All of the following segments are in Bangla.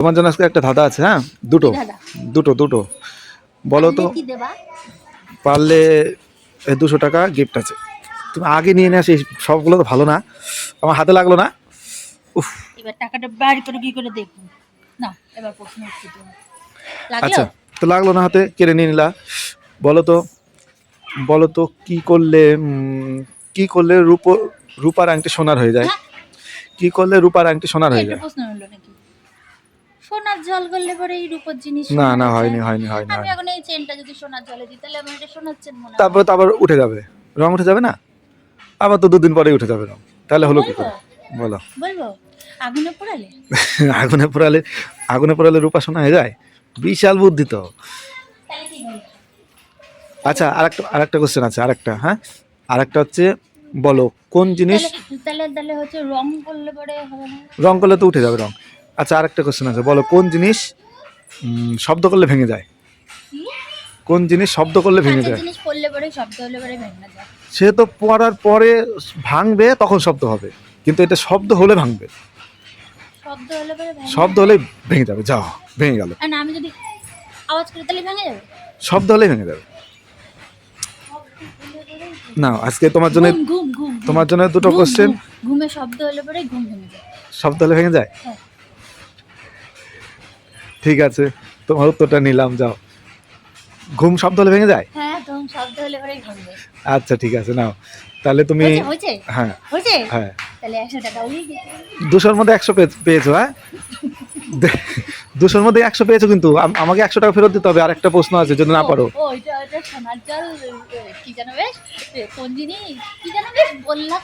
তোমার জন্য আজকে একটা ধাঁধা আছে হ্যাঁ? দুটো। দুটো দুটো। বলো তো পারলে এই দুশো টাকা গিফট আছে। তুমি আগে নিয়ে নিয়ে আসি সবগুলো তো ভালো না। আমার হাতে লাগল না। উফ। এবার টাকাটা বার করে কি করে দেখব? না এবার প্রশ্ন আচ্ছা তো লাগল না হাতে কেড়ে নিয়ে নিলা। বলো তো বলো তো কি করলে কি করলে রূপ রূপার আংটি সোনার হয়ে যায়? কি করলে রূপার আংটি সোনার হয়ে যায়? প্রশ্ন হলো নাকি? সোনার জল করলে পরে এই রূপোর জিনিস না না হয়নি হয়নি হয়নি আমি এখন এই চেনটা যদি সোনার জলে দিই তাহলে আমার এটা সোনার চেন মনে তারপরে তো আবার উঠে যাবে। রং উঠে যাবে না? আবার তো দুদিন পরেই উঠে যাবে রং। তাহলে হলো কি করে? বলো। বলব? আগুনে পোড়ালে? আগুনে পোড়ালে আগুনে পোড়ালে রূপা সোনা হয়ে যায়? বিশাল বুদ্ধি তো। আচ্ছা আরেকটা আরেকটা কোশ্চেন আছে আরেকটা হ্যাঁ? আরেকটা হচ্ছে বলো কোন জিনিস তাহলে তাহলে হচ্ছে রং করলে পরে হবে না? রং করলে তো উঠে যাবে রং। আচ্ছা আরেকটা কোশ্চেন আছে। বলো কোন জিনিস শব্দ করলে ভেঙে যায়? কোন জিনিস শব্দ করলে ভেঙে যায়? জিনিস পড়লে পরে শব্দ হলে পরে ভেঙে যায়। সে তো পড়ার পরে ভাঙবে তখন শব্দ হবে। কিন্তু এটা শব্দ হলে ভাঙবে। শব্দ হলে পরে ভেঙে শব্দ হলে ভেঙে যাবে যাও ভেঙে গেল। আর আমি যদি আওয়াজ করি তাহলে ভেঙে যাবে? শব্দ হলে ভেঙে যাবে। না আজকে তোমার জন্য। তোমার জন্য দুটো কোশ্চেন ঘুমে শব্দ হলে পরে ঘুম ভেঙে যায়। শব্দ হলে ভেঙে যায়? হ্যাঁ। ঠিক আছে তোমার উত্তরটা নিলাম যাও। ঘুম শব্দ হলে ভেঙে যায়? হ্যাঁ তখন শব্দ হলে পরে আচ্ছা ঠিক আছে নাও। তাহলে তুমি হয়েছে হ্যাঁ। হয়েছে? হ্যাঁ। তাহলে একশো টাকা উড়িয়ে দিতে দুশোর মধ্যে একশো পেয়েছ হ্যাঁ? দুশোর মধ্যে একশো পেয়েছ কিন্তু আম- আমাকে একশো টাকা ফেরত দিতে হবে আর একটা প্রশ্ন আছে যদি না পারো। ও ওইটা ওইটা সোনার জল কি জানো বেশ? কোন জিনিস? কি জানো বেশ বললাম।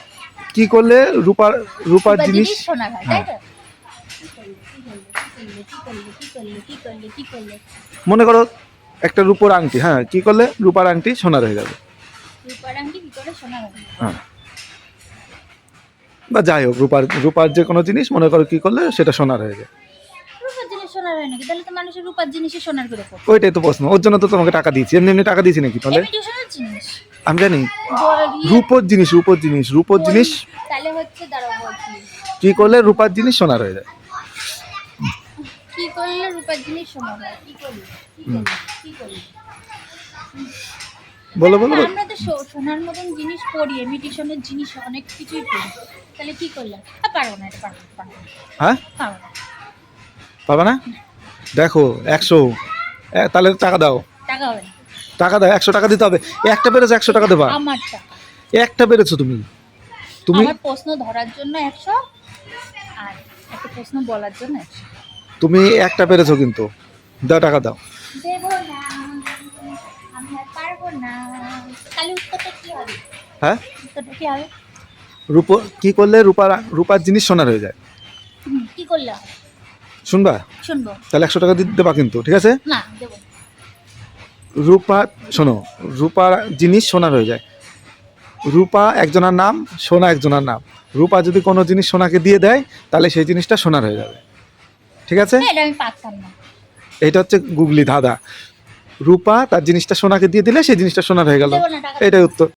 কি করলে রূপার রূপার জিনিস সোনার হয় তাই হ্যাঁ। তো? মনে করো একটা রূপোর আংটি হ্যাঁ কি করলে? রূপার আংটি সোনার হয়ে যাবে। হয়। বা যাই হোক রূপার রূপার যে কোনো জিনিস মনে করো কি করলে সেটা সোনার হয়ে যায়। হয় ওইটাই তো প্রশ্ন। ওর জন্য তো তোমাকে টাকা দিয়েছি। এমনি এমনি টাকা দিয়েছি নাকি তাহলে? আমি জানি। রূপোর জিনিস রূপোর জিনিস রূপোর জিনিস। কি করলে? রূপার জিনিস সোনার হয়ে যায়। করলে রূপার জিনিস সোনার হয় কি করলে কি করলে বলো বলো। আমরা তো সোনার মতন জিনিস পড়ি ইমিটেশনের জিনিস অনেক কিছুই পড়ি। তাহলে কি করলাম? পারব না এটা পারব পারব হ্যাঁ? পারব না। পাবা না? দেখো একশো। তাহলে টাকা দাও। টাকা হবে টাকা দাও একশো টাকা দিতে হবে। একটা পেরেছ একশো টাকা দেবা। আমার টাকা। একটা পেরেছ তুমি। তুমি আমার প্রশ্ন ধরার জন্য একশো আর একটা প্রশ্ন বলার জন্য একশো। তুমি একটা পেরেছ কিন্তু। দাও টাকা দাও। হ্যাঁ? রূপ কি করলে রূপার রূপার জিনিস সোনার হয়ে যায়? কি করলে শুনবা? শুনব। তাহলে একশো টাকা দিতে দেবা কিন্তু ঠিক আছে? না দেবো। রূপা শোনো রূপার জিনিস সোনার হয়ে যায়। রূপা একজনের নাম সোনা একজনের নাম। রূপা যদি কোনো জিনিস সোনাকে দিয়ে দেয় তাহলে সেই জিনিসটা সোনার হয়ে যাবে। ঠিক আছে? এটা আমি পারতাম না। এটা হচ্ছে গুগলি ধাঁধা। রূপা তার জিনিসটা সোনাকে দিয়ে দিলে সেই জিনিসটা সোনার হয়ে গেল। এটাই উত্তর।